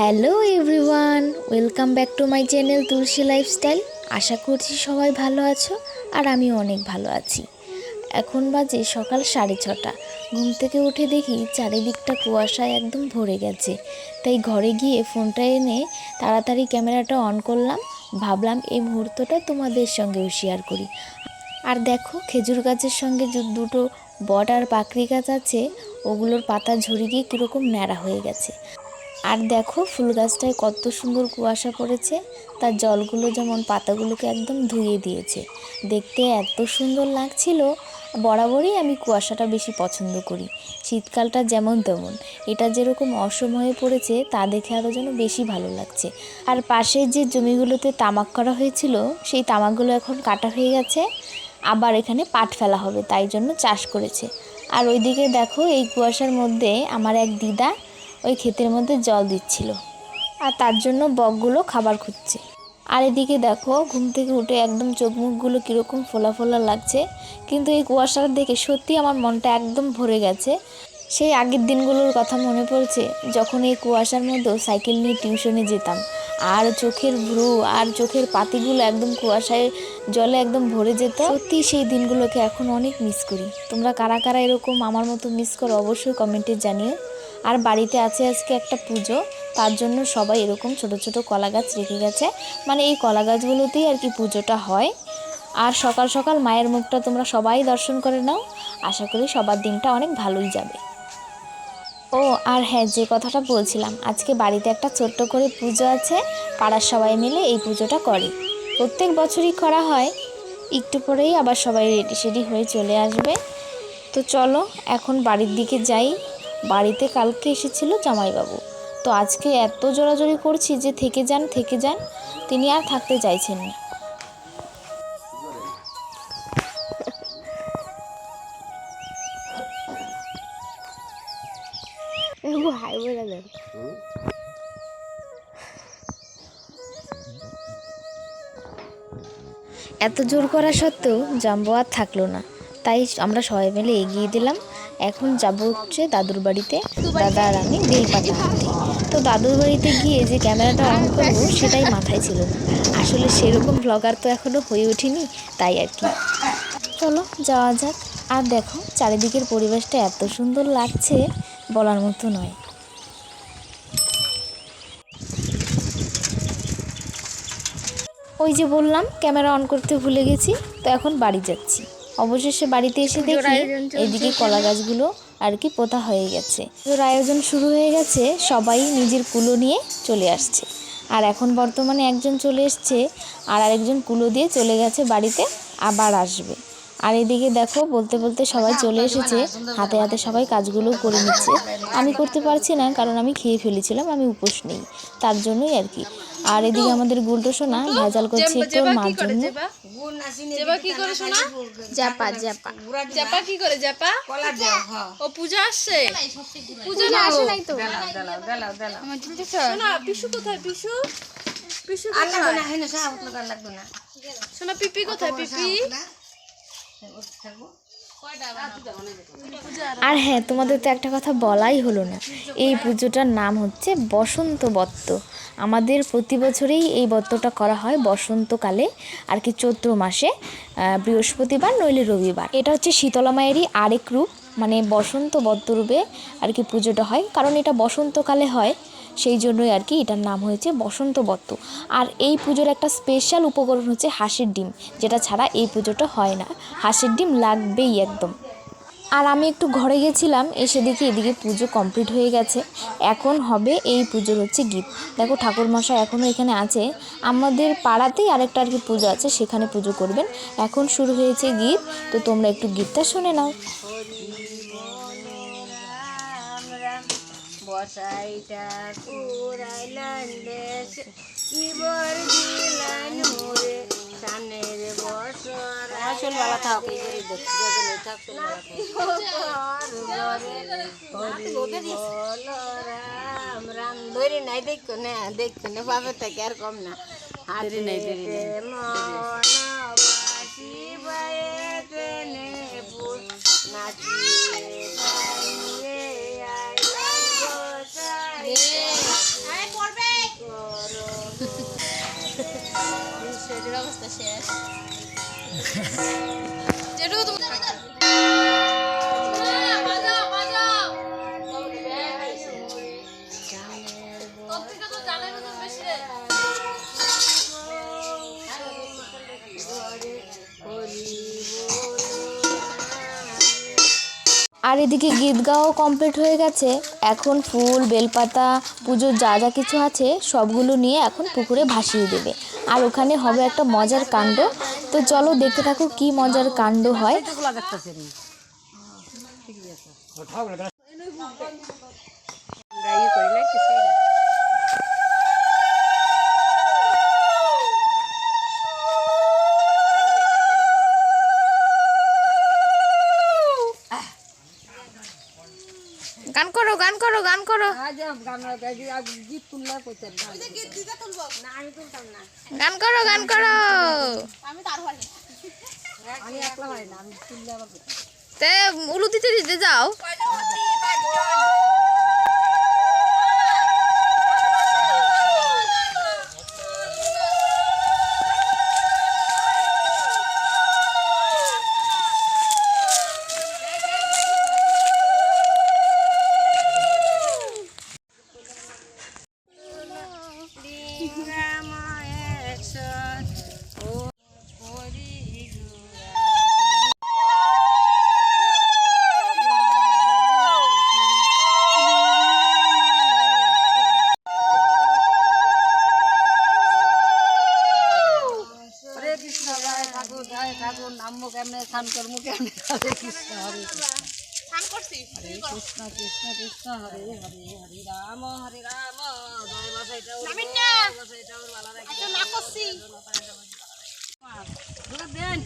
Hello everyone, welcome back to my channel Tulsi lifestyle. আশা করছি সবাই ভালো আছো আর আমিও অনেক ভালো আছি। এখন বাজে সকাল সাড়ে ছটা। ঘুম থেকে উঠে দেখি চারিদিকটা কুয়াশায় একদম ভরে গেছে। তাই ঘরে গিয়ে ফোনটা এনে তাড়াতাড়ি ক্যামেরাটা অন করলাম। ভাবলাম এই মুহূর্তটা তোমাদের সঙ্গেও শেয়ার করি। আর দেখো, খেজুর গাছের সঙ্গে যে দুটো বট আর পাকড়ি গাছ আছে। ওগুলোর পাতা ঝরে গিয়ে কীরকম ন্যাড়া হয়ে গেছে। আর দেখো ফুল গাছটায় কত সুন্দর কুয়াশা পড়েছে, তার জলগুলো যেমন পাতাগুলোকে একদম ধুয়ে দিয়েছে। দেখতে এত সুন্দর লাগছিল, বরাবরই আমি কুয়াশাটা বেশি পছন্দ করি। শীতকালটা যেমন তেমন, এটা যেরকম অসময়ে পড়েছে, তা দেখে আরও যেন বেশি ভালো লাগছে। আর পাশে যে জমিগুলোতে তামাক করা হয়েছিল, সেই তামাকগুলো এখন কাটা হয়ে গেছে, আবার এখানে পাট ফেলা হবে, তাই জন্য চাষ করেছে। আর ওইদিকে দেখো, এই কুয়াশার মধ্যে আমার এক দিদা ওই ক্ষেতের মধ্যে জল দিচ্ছিল। আর তার জন্য বকগুলো খাবার খুঁজছে। আর এদিকে দেখো, ঘুম থেকে উঠে একদম চোখ মুখগুলো কীরকম ফোলা ফোলা লাগছে। কিন্তু এই কুয়াশাটা দেখে সত্যি আমার মনটা একদম ভরে গেছে। সেই আগের দিনগুলোর কথা মনে পড়ছে, যখন এই কুয়াশার মধ্যেও সাইকেল নিয়ে টিউশনে যেতাম। আর চোখের ভ্রু আর চোখের পাতিগুলো একদম কুয়াশায় জলে একদম ভরে যেত। সত্যি সেই দিনগুলোকে এখন অনেক মিস করি। তোমরা কারা কারা এরকম আমার মতো মিস করো অবশ্যই কমেন্টে জানিও। আর বাড়িতে আছে আজকে একটা পুজো, তার জন্য সবাই এরকম ছোট ছোট কলা গাছ রেখে গেছে। মানে এই কলা গাছগুলোতেই আর কি পুজোটা হয়। আর সকাল সকাল মায়ের মুখটা তোমরা সবাই দর্শন করে নাও। আশা করি সবার দিনটা অনেক ভালোই যাবে। ও, আর হ্যাঁ যে কথাটা বলছিলাম, আজকে বাড়িতে একটা ছোট্ট করে পুজো আছে। পাড়ার সবাই মিলে এই পুজোটা করে। প্রত্যেক বছরই করা হয়। একটু পরেই আবার সবাই রেডি সেডি হয়ে চলে আসবে। তো চলো, এখন বাড়ির দিকে যাই। বাড়িতে কালকে এসেছিল জামাইবাবু। তো আজকে এত জোরাজোরি করছি যে থেকে যান থেকে যান তিনি আর থাকতে চাইছেন না। এত জোর করা সত্ত্বেও জাম্বো আর থাকল না। তাই আমরা সবাই মিলে এগিয়ে দিলাম। এখন যাব হচ্ছে দাদুর বাড়িতে। দাদা আর আমি বেলপাতা হাঁটতে তো দাদুর বাড়িতে গিয়ে যে ক্যামেরাটা অন করব, সেটাই মাথায় ছিল। আসলে সেরকম ব্লগার তো এখনও হয়ে ওঠেনি, তাই আর কি। চলো, যাওয়া যাক। আর দেখো, চারিদিকের পরিবেশটা এত সুন্দর লাগছে, বলার মতো নয়। ওই যে বললাম, ক্যামেরা অন করতে ভুলে গেছি, তো এখন বাড়ি যাচ্ছি। অবশেষে বাড়িতে এসে দেখি এদিকে কলা গাছগুলো আর কি পোতা হয়ে গেছে। পুজোর আয়োজন শুরু হয়ে গেছে সবাই নিজের কুলো নিয়ে চলে আসছে। আর এখন বর্তমানে একজন চলে এসছে আর আরেকজন কুলো দিয়ে চলে গেছে বাড়িতে আবার আসবে। আর এদিকে দেখো বলতে বলতে সবাই চলে এসেছে হাতে হাতে সবাই কাজগুলো করে নিচ্ছে। আমি করতে পারছি না কারণ আমি খেয়ে ফেলেছিলাম আমি উপোস নেই তার জন্যই আর কি। আর এদিকে আমাদের গুলটো সোনা ভেজাল করছে একটু মার জন্য। জেবা কি করে শোনা জাপা জাপা জাপা কি করে জাপা? ও পূজা আসছে? পূজা না আসে নাই তো। শোনা পিসু কোথায় পিসু? পিসু কোথায়? শোনা পিপি কোথায় পিপি? আর হ্যাঁ তোমাদের তো একটা কথা বলাই হলো না। এই পুজোটার নাম হচ্ছে বসন্ত বত্ত। আমাদের প্রতি বছরেই এই বত্তটা করা হয় বসন্তকালে, আর কি চৈত্র মাসে বৃহস্পতিবার নইলে রবিবার। এটা হচ্ছে শীতলা মায়েরই আরেক রূপ মানে বসন্ত বত্ত রূপে আর কি পুজোটা হয়। কারণ এটা বসন্তকালে হয় সেই জন্যই আর কি এটার নাম হয়েছে বসন্ত বত্ত। আর এই পুজোর একটা স্পেশাল উপকরণ হচ্ছে হাঁসের ডিম, যেটা ছাড়া এই পুজোটা হয় না। হাঁসের ডিম লাগবেই একদম। আর আমি একটু ঘরে গেছিলাম, এসে দেখি এদিকে পুজো কমপ্লিট হয়ে গেছে। এখন হবে এই পুজোর হচ্ছে গীত দেখো ঠাকুরমশাই এখনও এখানে আছে। আমাদের পাড়াতেই আরেকটা আর কি পুজো আছে, সেখানে পুজো করবেন। এখন শুরু হয়েছে গীত তো তোমরা একটু গীতটা শুনে নাও। বসাইটা কুড়াইলান দেশ। ইবর দিলান মোরে সানের বছর আসল বালা থাক এই করে দেখছি যখন থাক রাম রাম। ধরে নাই দেখো না দেখো না বাবা থেকে আর কম না। হাতে মন বাসি বাইতে নে ফুল। আর এদিকে গীত গাওয়াও কমপ্লিট হয়ে গেছে। এখন ফুল, বেলপাতা, পুজোর যা যা কিছু আছে, সবগুলো নিয়ে এখন পুকুরে ভাসিয়ে দেবে। আর ওখানে হবে একটা মজার কাণ্ড। তো চলো দেখতে থাকো কি মজার কাণ্ড হয়। না আমি করো গান করো। তে উলু দিতে দিতে যাও। স্নান করব কেমনে হরে কৃষ্ণ হরে হরে কৃষ্ণ কৃষ্ণ কৃষ্ণ হরে হরে হরে রাম হরে রাম। জয় বালা রাখি দেন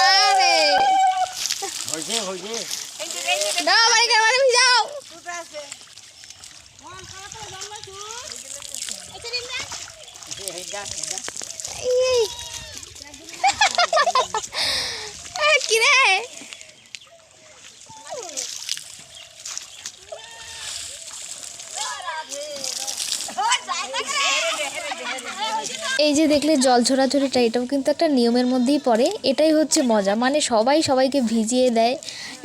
আরে দাও বাড়ি কার বাড়ি যাও কি এই যে দেখলে জল ঝরাঝরিটা, এটাও কিন্তু একটা নিয়মের মধ্যেই পড়ে। এটাই হচ্ছে মজা। মানে সবাই সবাইকে ভিজিয়ে দেয়।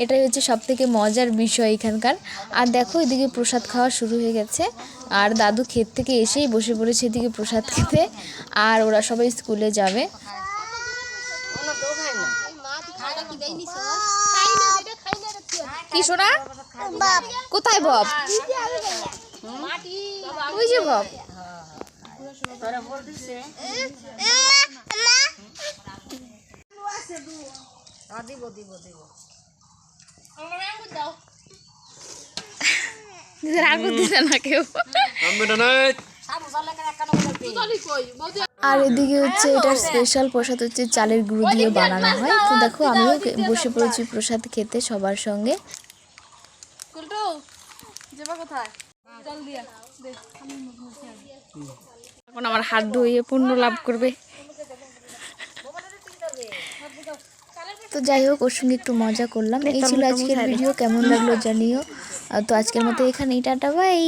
এটাই হচ্ছে সব থেকে মজার বিষয় এখানকার। আর দেখো, এদিকে প্রসাদ খাওয়া শুরু হয়ে গেছে। আর দাদু ক্ষেত থেকে এসেই বসে পড়েছে এদিকে প্রসাদ খেতে। আর ওরা সবাই স্কুলে যাবে। কোথায় বব? ওই যে দিব দিব দিব দিছে না কেউ আর এদিকে হচ্ছে এটার স্পেশাল প্রসাদ হচ্ছে চালের গুঁড়ো দিয়ে বানানো হয়। তো দেখো আমিও বসে পড়েছি প্রসাদ খেতে সবার সঙ্গে। কোথায় জল দিয়া দে এখন আমার হাত ধুয়ে পূর্ণ লাভ করবে। তো যাই হোক ওর সঙ্গে একটু মজা করলাম। এই ছিল আজকের ভিডিও কেমন লাগল জানিও। আর তো আজকের মতো এখানেই টাটা বাই।